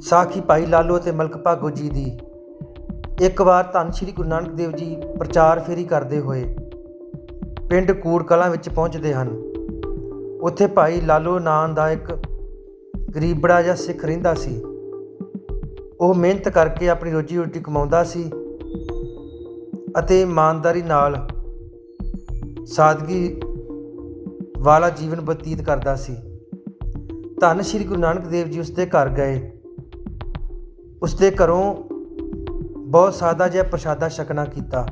ਸਾਖੀ ਭਾਈ ਲਾਲੋ ਅਤੇ ਮਲਕ ਭਾਗੋ ਜੀ ਦੀ। ਇੱਕ ਵਾਰ ਧੰਨ ਸ਼੍ਰੀ ਗੁਰੂ ਨਾਨਕ ਦੇਵ ਜੀ ਪ੍ਰਚਾਰ ਫੇਰੀ ਕਰਦੇ ਹੋਏ ਪਿੰਡ ਕੂੜ ਕਲਾਂ ਵਿੱਚ ਪਹੁੰਚਦੇ ਹਨ। ਉੱਥੇ ਭਾਈ ਲਾਲੋ ਨਾਂ ਦਾ ਇੱਕ ਗਰੀਬੜਾ ਜਿਹਾ ਸਿੱਖ ਰਹਿੰਦਾ ਸੀ। ਉਹ ਮਿਹਨਤ ਕਰਕੇ ਆਪਣੀ ਰੋਜੀ ਰੋਟੀ ਕਮਾਉਂਦਾ ਸੀ ਅਤੇ ਇਮਾਨਦਾਰੀ ਨਾਲ ਸਾਦਗੀ ਵਾਲਾ ਜੀਵਨ ਬਤੀਤ ਕਰਦਾ ਸੀ। ਧੰਨ ਸ਼੍ਰੀ ਗੁਰੂ ਨਾਨਕ ਦੇਵ ਜੀ ਉਸਦੇ ਘਰ ਗਏ। ਉਸਦੇ ਘਰੋਂ ਬਹੁਤ ਸਾਦਾ ਜਿਹਾ ਪ੍ਰਸ਼ਾਦਾ ਛਕਣਾ ਕੀਤਾ।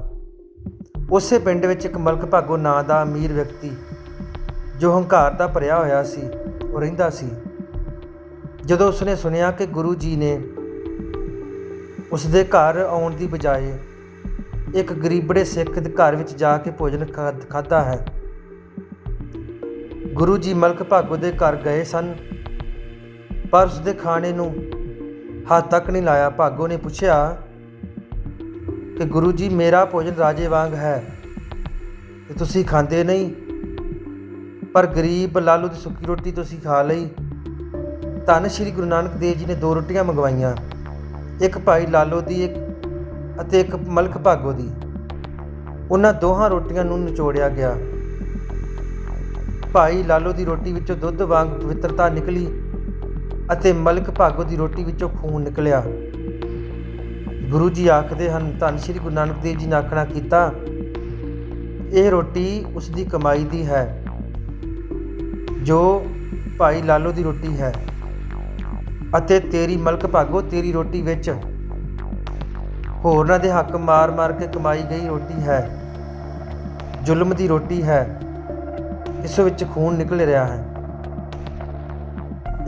ਉਸੇ ਪਿੰਡ ਵਿੱਚ ਇੱਕ ਮਲਕ ਭਾਗੋ ਨਾਂ ਦਾ ਅਮੀਰ ਵਿਅਕਤੀ ਜੋ ਹੰਕਾਰ ਦਾ ਭਰਿਆ ਹੋਇਆ ਸੀ, ਉਹ ਰਹਿੰਦਾ ਸੀ। ਜਦੋਂ ਉਸਨੇ ਸੁਣਿਆ ਕਿ ਗੁਰੂ ਜੀ ਨੇ ਉਸਦੇ ਘਰ ਆਉਣ ਦੀ ਬਜਾਏ ਇੱਕ ਗਰੀਬੜੇ ਸਿੱਖ ਦੇ ਘਰ ਵਿੱਚ ਜਾ ਕੇ ਭੋਜਨ ਖਾਧਾ ਹੈ, ਗੁਰੂ ਜੀ ਮਲਕ ਭਾਗੋ ਦੇ ਘਰ ਗਏ ਸਨ। ਪਰ ਉਸਦੇ ਖਾਣੇ ਨੂੰ ਹੱਥ ਤੱਕ ਨਹੀਂ ਲਾਇਆ। ਭਾਗੋ ਨੇ ਪੁੱਛਿਆ ਕਿ ਗੁਰੂ ਜੀ, ਮੇਰਾ ਭੋਜਨ ਰਾਜੇ ਵਾਂਗ ਹੈ ਤੇ ਤੁਸੀਂ ਖਾਂਦੇ ਨਹੀਂ? ਪਰ ਗਰੀਬ ਲਾਲੂ ਦੀ ਸੁੱਕੀ ਰੋਟੀ ਤੁਸੀਂ ਖਾ ਲਈ। ਧੰਨ ਸ਼੍ਰੀ ਗੁਰੂ ਨਾਨਕ ਦੇਵ ਜੀ ਨੇ ਦੋ ਰੋਟੀਆਂ ਮੰਗਵਾਈਆਂ। ਇੱਕ ਭਾਈ ਲਾਲੋ ਦੀ ਇੱਕ ਅਤੇ ਇੱਕ ਮਲਕ ਭਾਗੋ ਦੀ। ਉਹਨਾਂ ਦੋਹਾਂ ਰੋਟੀਆਂ ਨੂੰ ਨਿਚੋੜਿਆ ਗਿਆ। ਭਾਈ ਲਾਲੋ ਦੀ ਰੋਟੀ ਵਿੱਚੋਂ ਦੁੱਧ ਵਾਂਗ ਪਵਿੱਤਰਤਾ ਨਿਕਲੀ। ਅਤੇ ਮਲਕ ਭਾਗੋ ਦੀ ਰੋਟੀ ਵਿੱਚੋਂ ਖੂਨ ਨਿਕਲਿਆ। ਗੁਰੂ ਜੀ ਆਖਦੇ ਹਨ, ਧੰਨ ਸ਼੍ਰੀ ਗੁਰੂ ਨਾਨਕ ਦੇਵ ਜੀ ਨੇ ਆਖਣਾ ਕੀਤਾ, ਇਹ ਰੋਟੀ ਉਸ ਦੀ ਕਮਾਈ ਦੀ ਹੈ, ਜੋ ਭਾਈ ਲਾਲੋ ਦੀ ਰੋਟੀ ਹੈ ਅਤੇ ਤੇਰੀ ਮਲਕ ਭਾਗੋ, ਤੇਰੀ ਰੋਟੀ ਵਿੱਚ ਹੋਰਨਾਂ ਦੇ ਹੱਕ ਮਾਰ-ਮਾਰ ਕੇ ਕਮਾਈ ਗਈ ਰੋਟੀ ਹੈ, ਜ਼ੁਲਮ ਦੀ ਰੋਟੀ ਹੈ, ਇਸ ਵਿੱਚ ਖੂਨ ਨਿਕਲ ਰਿਹਾ ਹੈ।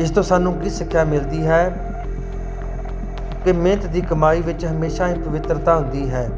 ਇਸ ਤੋਂ ਸਾਨੂੰ ਕੀ ਸਿੱਖਿਆ ਮਿਲਦੀ ਹੈ? ਕਿ ਮਿਹਨਤ ਦੀ ਕਮਾਈ ਵਿੱਚ ਹਮੇਸ਼ਾ ਹੀ ਪਵਿੱਤਰਤਾ ਹੁੰਦੀ ਹੈ।